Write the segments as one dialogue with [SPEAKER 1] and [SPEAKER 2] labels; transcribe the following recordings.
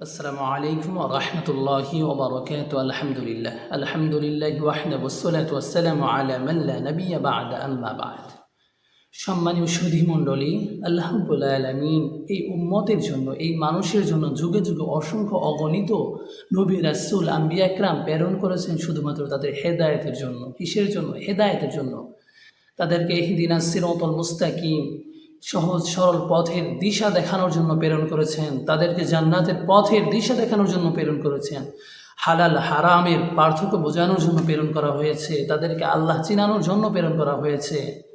[SPEAKER 1] আসসালামু আলাইকুম রহমতুল্লাহি ওবরকাত আলহামদুলিল্লাহ। আলহামদুলিল্লাহ ওয়াহদা ওসলাত ওয়াসালামু আলা মাল্লা নবিয়া বাদ। আম্মা বাদ। সম্মানীয় সুধী মণ্ডলী আল্লাহবুল্লা আলমিন এই উম্মতের জন্য, এই মানুষের জন্য যুগে যুগে অসংখ্য অগণিত নবী, রাসুল, আম্বিয়া একরাম প্রেরণ করেছেন শুধুমাত্র তাদের হেদায়তের জন্য, কিসের জন্য? হেদায়তের জন্য। তাদেরকে হিদিনা সিরতল মুস্তাকিম সহজ, সরল পথের দিশা দেখানোর জন্য প্রেরণ করেছেন। তাদেরকে জান্নাতের পথের দিশা দেখানোর জন্য প্রেরণ করেছেন। হালাল হারামের পার্থক্য বোঝানোর জন্য প্রেরণ করা হয়েছে। তাদেরকে আল্লাহ চিনানোর জন্য প্রেরণ করা হয়েছে।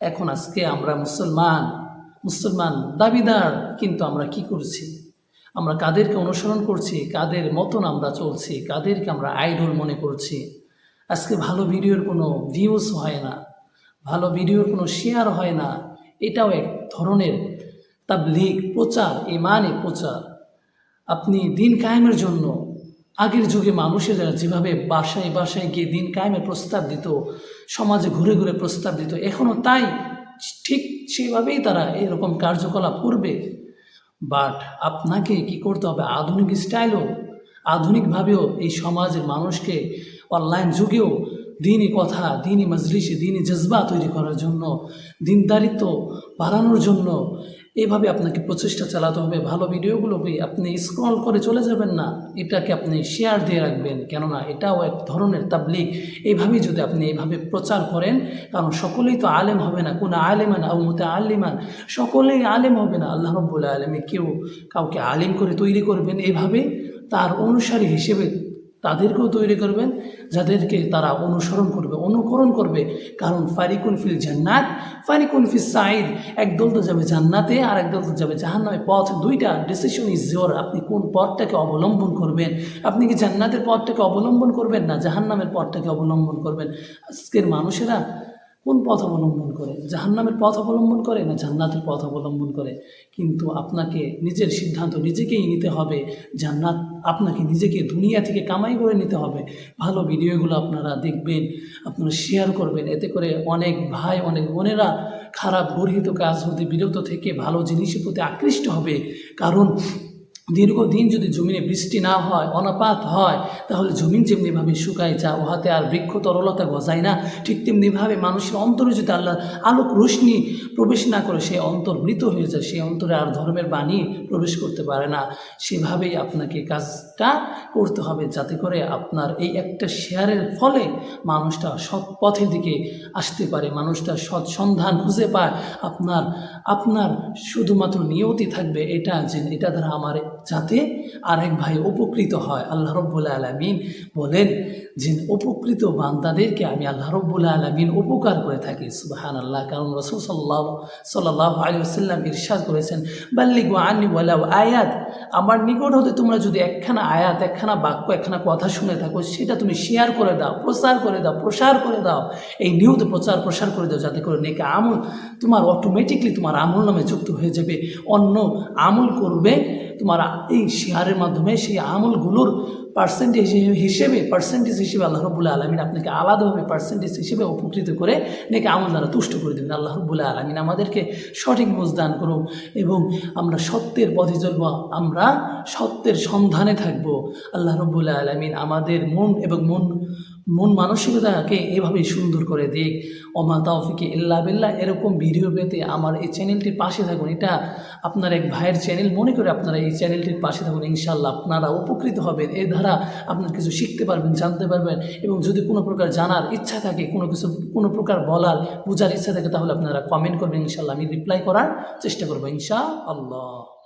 [SPEAKER 1] এখন আজকে আমরা মুসলমান মুসলমান দাবিদার, কিন্তু আমরা কি করছি? আমরা কাদেরকে অনুসরণ করছি? কাদের মতন আমরা চলছি? কাদেরকে আমরা আইডল মনে করছি? আজকে ভালো ভিডিওর কোনো ভিউজ হয় না। ভালো ভিডিওর কোনো শেয়ার হয় না। এটাও এক ধরনের তাবলিগ, প্রচার, ইমানে প্রচার। আপনি দিন কায়েমের জন্য আগের যুগে মানুষেরা যেভাবে বাসায় বাসায় গিয়ে দিন কায়েমের প্রস্তাব দিত, সমাজে ঘুরে ঘুরে প্রস্তাব দিত এখনও তাই ঠিক সেভাবেই তারা এরকম কার্যকলাপ করবে। বাট আপনাকে কি করতে হবে? আধুনিক স্টাইলও আধুনিকভাবেও এই সমাজের মানুষকে অনলাইন যুগেও দিনই কথা দিনই মজলিসে দিনই জজবা তৈরি করার জন্য দিনদারিত্ব বাড়ানোর জন্য এভাবে আপনাকে প্রচেষ্টা চালাতে হবে। ভালো ভিডিওগুলোকে আপনি স্ক্রল করে চলে যাবেন না। এটাকে আপনি শেয়ার দিয়ে রাখবেন। কেননা এটাও এক ধরনের তাবলিগ। এইভাবেই যদি আপনি এইভাবে প্রচার করেন, কারণ সকলেই তো আলেম হবে না। কোনো আলেমান আউ মতে আলিমান সকলেই আলেম হবে না। আল্লাহ রব্বুল্লাহ আলেমে কেউ কাউকে আলিম করে তৈরি করবেন। এইভাবে তার অনুসারী হিসেবে তাদেরকেও তৈরি করবেন, যাদেরকে তারা অনুসরণ করবে, অনুকরণ করবে। কারণ ফারিকুন ফিল জান্নাত, ফারিকুন ফিল সাইদ একদল তো যাবে জান্নাতে আর একদল তো যাবে জাহান্নামে। পথ দুইটা ডিসিশন ইজ জোর আপনি কোন পথটাকে অবলম্বন করবেন? আপনি কি জান্নাতের পথটাকে অবলম্বন করবেন না জাহান্নামের পথটাকে অবলম্বন করবেন? আজকের মানুষেরা কোন পথ অবলম্বন করে? জাহান্নামের পথ অবলম্বন করে না জান্নাতের পথ অবলম্বন করে? কিন্তু আপনাকে নিজের সিদ্ধান্ত নিজেকেই নিতে হবে। জান্নাত আপনাকে নিজেকে দুনিয়া থেকে কামাই করে নিতে হবে। ভালো ভিডিওগুলো আপনারা দেখবেন, আপনারা শেয়ার করবেন। এতে করে অনেক ভাই, অনেক বোনেরা খারাপ, গর্হিত কাজ হতে, বিরত থেকে ভালো জিনিসের প্রতি আকৃষ্ট হবে। কারণ দীর্ঘদিন যদি জমিনে বৃষ্টি না হয়, অনাপাত হয়, তাহলে জমিন যেমনিভাবে শুকায় যা উহাতে আর বৃক্ষ তরলতা গজায় না। ঠিক তেমনিভাবে মানুষের অন্তরে যদি আল্লাহ আলোক রোশনি প্রবেশ না করে, সে অন্তর মৃত হয়ে যায়। সেই অন্তরে আর ধর্মের বাণী প্রবেশ করতে পারে না। সেভাবেই আপনাকে কাজটা করতে হবে, যাতে করে আপনার এই একটা শেয়ারের ফলে মানুষটা সৎ পথের দিকে আসতে পারে, মানুষটা সৎ সন্ধান খুঁজে পায়। আপনার আপনার শুধুমাত্র নিয়তি থাকবে, এটা যে এটা দ্বারা আমার যাতে আরেক ভাই উপকৃত হয়। আল্লাহ রব্বুল্লা আলমিন বলেন যে, উপকৃত বান্দাদেরকে আমি আল্লাহ রব্বুল্লা আলমিন উপকার করে থাকি। সুবাহান আল্লাহ কারণ রসুল সাল্লাহ সাল্লাহ আলী সাল্লাম ইরশাদ করেছেন, বাল্লিগু আনি বলাও আয়াত। আমার নিকট হতে তোমরা যদি একখানা আয়াত, একখানা বাক্য, একখানা কথা শুনে থাকো, সেটা তুমি শেয়ার করে দাও, প্রচার করে দাও, প্রসার করে দাও। এই নিয়ত প্রচার, প্রসার করে দাও, যাতে করে নেকে আমল তোমার অটোমেটিকলি তোমার আমল নামে যুক্ত হয়ে যাবে। অন্য আমল করবে, তোমার এই শেয়ারের মাধ্যমে সেই আমলগুলোর পার্সেন্টেজ হিসেবে পার্সেন্টেজ হিসেবে আল্লাহ রবুল্লাহ আলমিন আপনাকে আলাদাভাবে পার্সেন্টেজ হিসেবে উপকৃত করে নাকি আমল দ্বারা তুষ্ট করে দেবেন। আল্লাহ রবুল্লাহ আলমিন আমাদেরকে সঠিক বুঝ দান করুন এবং আমরা সত্যের পথে চলব, আমরা সত্যের সন্ধানে থাকব। আল্লাহ রবুল্লাহ আলমিন আমাদের মন এবং মন মন মানসিকতাকে এভাবেই সুন্দর করে দিক। অমা তাওফিকে ইল্লা বিল্লাহ, এরকম ভিডিও পেতে আমার এই চ্যানেলটির পাশে থাকুন। এটা আপনার এক ভাইয়ের চ্যানেল মনে করে আপনারা এই চ্যানেলটির পাশে থাকুন। ইনশাল্লাহ আপনারা উপকৃত হবেন। এর দ্বারা আপনার কিছু শিখতে পারবেন, জানতে পারবেন এবং যদি কোনো প্রকার জানার ইচ্ছা থাকে, কোনো কিছু, কোনো প্রকার বলার, বোঝার ইচ্ছা থাকে, তাহলে আপনারা কমেন্ট করবেন ইনশাল্লাহ আমি রিপ্লাই করার চেষ্টা করব ইনশা আল্লাহ